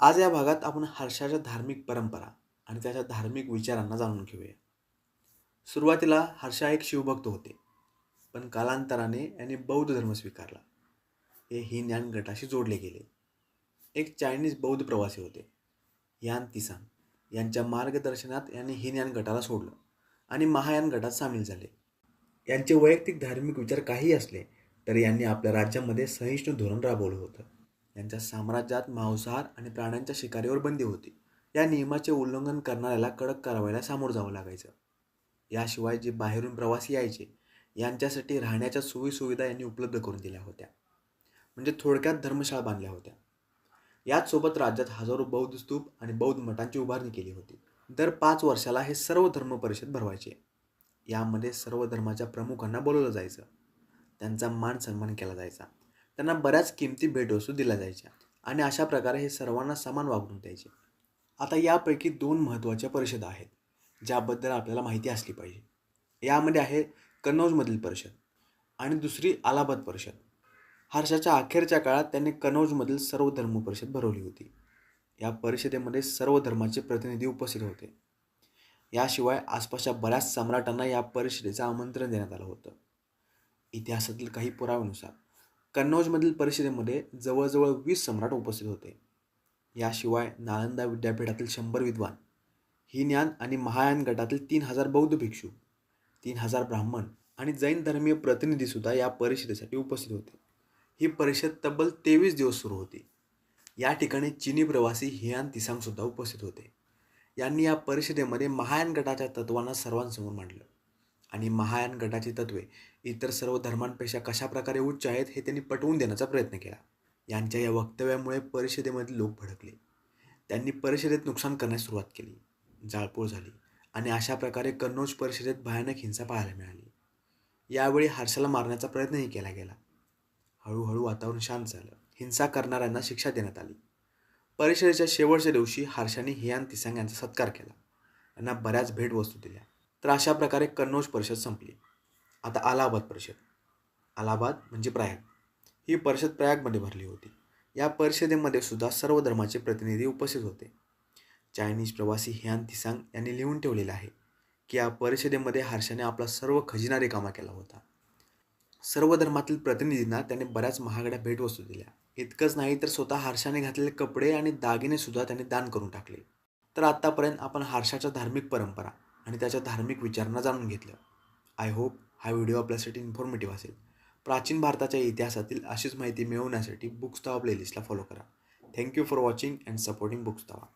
आज या भागात आपण हर्षाच्या धार्मिक परंपरा आणि त्याच्या धार्मिक विचारांना जाणून घेऊया. सुरुवातीला हर्षा एक शिवभक्त होते पण कालांतराने यांनी बौद्ध धर्म स्वीकारला. हे ही ज्ञान गटाशी जोडले गेले. एक चायनीज बौद्ध प्रवासी होते यान तिसान यांच्या मार्गदर्शनात यांनी ही ज्ञान गटाला सोडलं आणि महायान गटात सामील झाले. यांचे वैयक्तिक धार्मिक विचार काही असले तरी यांनी आपल्या राज्यामध्ये सहिष्णू धोरण राबवलं होतं. यांच्या साम्राज्यात मांसाहार आणि प्राण्यांच्या शिकारीवर बंदी होती. या नियमाचे उल्लंघन करणाऱ्याला कडक कारवाईला सामोरं जावं लागायचं. याशिवाय जे बाहेरून प्रवासी यायचे यांच्यासाठी राहण्याच्या सोयीसुविधा यांनी उपलब्ध करून दिल्या होत्या. म्हणजे थोडक्यात धर्मशाळा बांधल्या होत्या. याचसोबत राज्यात हजारो बौद्ध स्तूप आणि बौद्ध मठांची उभारणी केली होती. दर पाच वर्षाला हे सर्व धर्म परिषद भरवायचे. यामध्ये सर्व धर्माच्या प्रमुखांना बोलवलं जायचं. त्यांचा मान सन्मान केला जायचा. त्यांना बऱ्याच किमती भेटवस्तू दिल्या जायच्या आणि अशा प्रकारे हे सर्वांना समान वागणूक द्यायचे. आता यापैकी दोन महत्त्वाच्या परिषदा आहेत ज्याबद्दल आपल्याला माहिती असली पाहिजे. यामध्ये आहे कन्नौजमधील परिषद आणि दुसरी अलाहाबाद परिषद. हर्षाच्या अखेरच्या काळात त्यांनी कनौजमधील सर्व धर्म परिषद भरवली होती. या परिषदेमध्ये सर्व धर्माचे प्रतिनिधी उपस्थित होते. याशिवाय आसपासच्या बऱ्याच सम्राटांना या परिषदेचं आमंत्रण देण्यात आलं होतं. इतिहासातील काही पुराव्यानुसार कन्नौजमधील परिषदेमध्ये जवळजवळ वीस सम्राट उपस्थित होते. याशिवाय नालंदा विद्यापीठातील शंभर विद्वान ही ज्ञान आणि महायान गटातील तीन हजार बौद्ध भिक्षू तीन हजार ब्राह्मण आणि जैन धर्मीय प्रतिनिधीसुद्धा या परिषदेसाठी उपस्थित होते. ही परिषद तब्बल तेवीस दिवस सुरू होती. या ठिकाणी चिनी प्रवासी हियान तिसांगसुद्धा उपस्थित होते. यांनी या परिषदेमध्ये महायान गटाच्या तत्वांना सर्वांसमोर मांडलं आणि महायान गटाची तत्वे इतर सर्व धर्मांपेक्षा कशाप्रकारे उच्च आहेत हे त्यांनी पटवून देण्याचा प्रयत्न केला. यांच्या या वक्तव्यामुळे परिषदेमधील लोक भडकले. त्यांनी परिषदेत नुकसान करण्यास सुरुवात केली. जाळपोळ झाली आणि अशा प्रकारे कन्नौज परिषदेत भयानक हिंसा पाहायला मिळाली. यावेळी हर्षाला मारण्याचा प्रयत्नही केला गेला. हळूहळू वातावरण शांत झालं. हिंसा करणाऱ्यांना शिक्षा देण्यात आली. परिषदेच्या शेवटच्या दिवशी हर्षाने हियान तिसांग यांचा सत्कार केला. यांना बऱ्याच भेटवस्तू दिल्या. तर अशा प्रकारे कन्नौज परिषद संपली. आता अलाहाबाद परिषद. अलाहाबाद म्हणजे प्रयाग. ही परिषद प्रयागमध्ये भरली होती. या परिषदेमध्ये सुद्धा सर्व धर्माचे प्रतिनिधी उपस्थित होते. चायनीज प्रवासी हियान तिसांग यांनी लिहून ठेवलेलं आहे की या परिषदेमध्ये हर्षाने आपला सर्व खजिना रिकामा केला होता. सर्व धर्मातील प्रतिनिधींना त्याने बऱ्याच महागड्या भेटवस्तू दिल्या. इतकंच नाही तर स्वतः हर्षाने घातलेले कपडे आणि दागिनेसुद्धा त्याने त्यांनी दान करून टाकले. तर आत्तापर्यंत आपण हर्षाच्या धार्मिक परंपरा आणि त्याच्या धार्मिक विचारांना जाणून घेतलं. आय होप हा व्हिडिओ आपल्यासाठी इन्फॉर्मेटिव्ह असेल. प्राचीन भारताच्या इतिहासातील अशीच माहिती मिळवण्यासाठी बुक्स तवा प्लेलिस्टला फॉलो करा. Thank you for watching and supporting books तवा